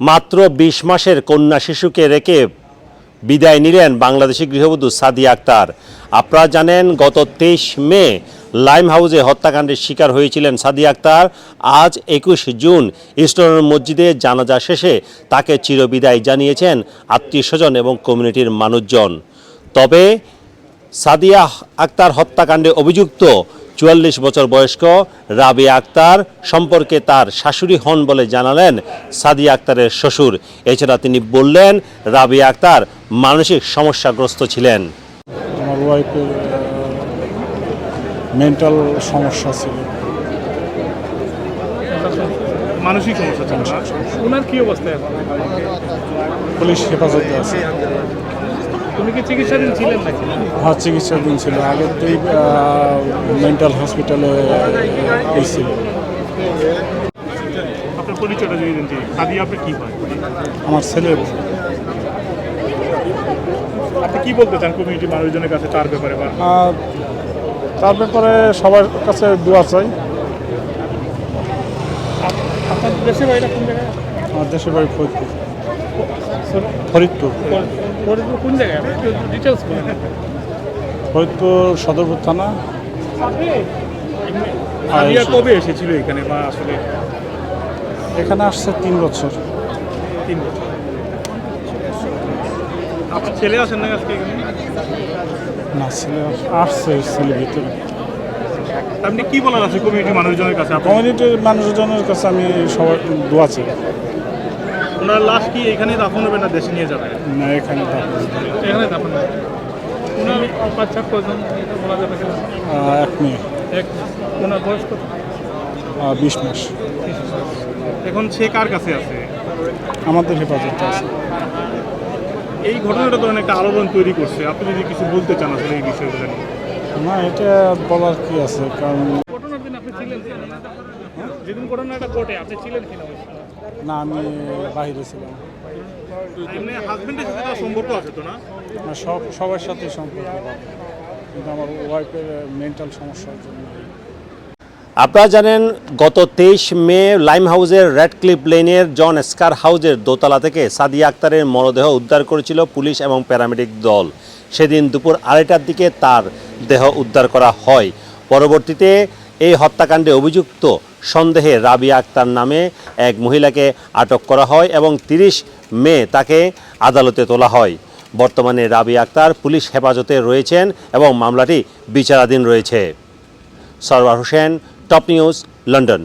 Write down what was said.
মাত্র বিশ মাসের কন্যা শিশুকে রেখে বিদায় নিলেন বাংলাদেশি গৃহবধূ সাদিয়া আক্তার। আপনারা জানেন, গত তেইশ মে লাইম হাউসে হত্যাকাণ্ডের শিকার হয়েছিলেন সাদিয়া আক্তার। আজ একুশ জুন ইস্টর্ন মসজিদে জানাজা শেষে তাকে চিরবিদায় জানিয়েছেন আত্মীয় স্বজন এবং কমিউনিটির মানুষজন। তবে সাদিয়া আক্তার হত্যাকাণ্ডে অভিযুক্ত চুয়াল্লিশ বছর বয়স্ক রাবিয়া আক্তার। সম্পর্কে তার শাশুড়ি হন বলে জানালেন সাদিয়া আক্তারের শ্বশুর। এছাড়া তিনি বললেন রাবিয়া আক্তার মানসিক সমস্যাগ্রস্ত ছিলেন। আমার ওয়াইফের মেন্টাল সমস্যা ছিল। মানসিক সমস্যা ছিল। ওনার কি অবস্থা পুলিশ হেফাজতে আছে। উনি কি চিকিৎসাধীন ছিলেন নাকি? হ্যাঁ চিকিৎসাধীন ছিল। আগেতেই মেন্টাল হসপিটালে গেছিল আপনার পরিচয়টা যদি দেন যে সাদিয়া কি হয়? আমার ছেলে আপনি কি বলতে চান কমিউনিটি মানুষজনের কাছে তার ব্যাপারে বা? তার ব্যাপারে সবার কাছে দোয়া চাই। আপনার দেশের বাড়িটা কোন জায়গায়? আমার দেশের বাড়ি ফরিদপুর। ফরিদপুর। ফরিদপুর কোন জায়গায়? ডিটেলস বলেন। ফরিদপুর সদরপুর থানা। সাদিয়া কবে এসেছিল এখানে বা আসলে? এখানে আসছে তিন বছর। তিন বছর। আপনার ছেলে আসেন না আজকে না ছেলে আসছে ছেলে ভিতরে। আপনি কি বলার আছে? কমিউনিটি মানুষজনের কাছে কমিউনিটির মানুষজনের কাছে আমি সবার দোয়া চাই। ওনার লাশ কি এখানে দাফন হবে না দেশে নিয়ে যাবে? না এখানে থাকবে। এখানে দাফন হবে। ওনার বাচ্চা কজন বলা যাবে? এক মেয়ে। এক ওনার বয়স কত? বিশ মাস। এখন সে কার কাছে আছে? আমাদের হেফাজতে আছে। এই ঘটনাটা তো অনেকটা আলোড়ন তৈরি করছে। আপনি যদি কিছু বলতে চান আসলে এই বিষয়গুলো নিয়ে। না এটা বলার কি আছে? কারণ ঘটনার দিন আপনি ছিলেন? যেদিন ঘটনাটা ঘটে আপনি ছিলেন কিনা? না আমি বাইরে ছিলাম। হাজবেন্ডের সাথে সম্পর্ক আছে তো না? না, সব সবার সাথে সম্পর্ক কিন্তু আমার ওয়াইফের মেন্টাল সমস্যার জন্য। আপনারা জানেন গত তেইশ মে লাইম হাউসের রেড ক্লিপ লেনের জন স্কার হাউজের দোতলা থেকে সাদিয়া আক্তারের মরদেহ উদ্ধার করেছিল পুলিশ এবং প্যারামেডিক দল। সেদিন দুপুর আড়াইটার দিকে তার দেহ উদ্ধার করা হয়। পরবর্তীতে এই হত্যাকাণ্ডে অভিযুক্ত সন্দেহে রাবি আক্তার নামে এক মহিলাকে আটক করা হয় এবং তিরিশ মে তাকে আদালতে তোলা হয়। বর্তমানে রাবি আক্তার পুলিশ হেফাজতে রয়েছেন এবং মামলাটি বিচারাধীন রয়েছে। Sarwar Hossain, top news, London.